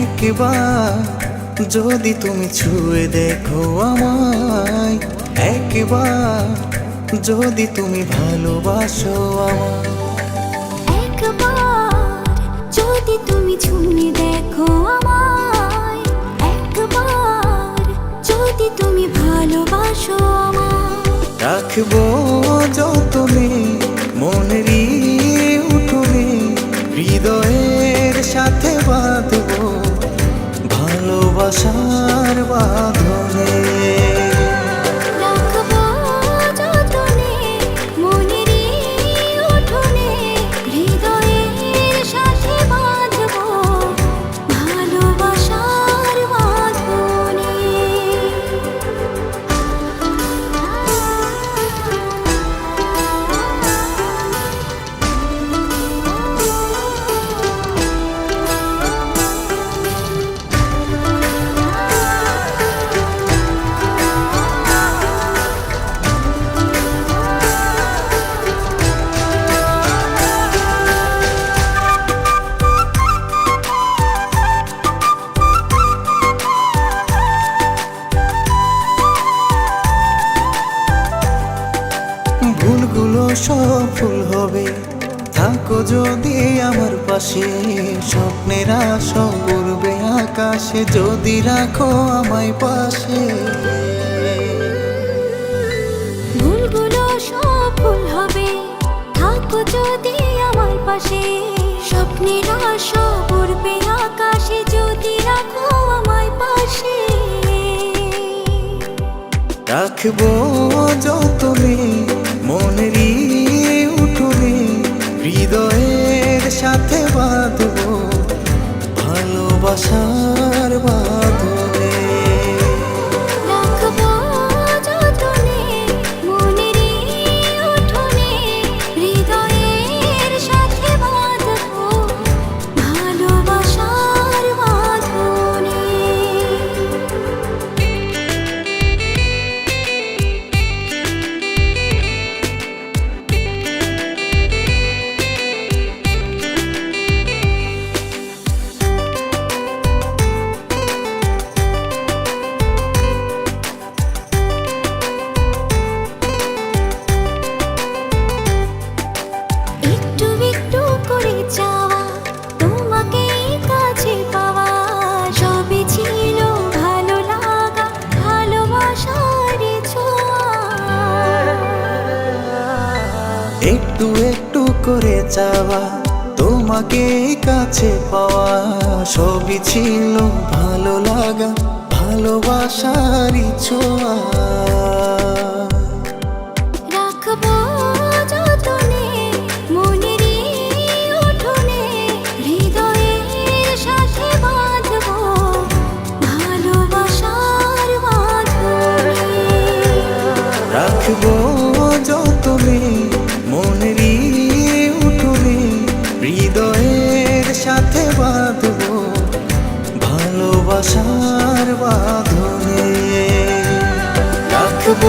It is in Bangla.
একবার যদি তুমি ছুঁয়ে দেখো আমায় একবার যদি তুমি ভালোবাসো আমায়। একবার যদি তুমি ছুঁয়ে দেখো আমায় একবার যদি তুমি ভালোবাসো আমায়। রাখব ভালোবাসার বাঁধনে ভুলগুলো সফল হবে। থাকো যদি আমার পাশে স্বপ্নের আশা উড়বে আকাশে যদি রাখো আমায় পাশে। হবে। থাকো যদি আমার পাশে স্বপ্নের উড়বে আকাশে যদি রাখো আমায় পাশে। রাখব যতনে মনের উঠোনে হৃদয়ের সাথে বাঁধব ভালোবাসার একটু একটু করে চাওয়া তোমাকে কাছে পাওয়া। সবই ছিল ভালো লাগা ভালোবাসারই ছোঁয়া। রাখব সাথে বাঁধব ভালোবাসার বাঁধনে। রাখব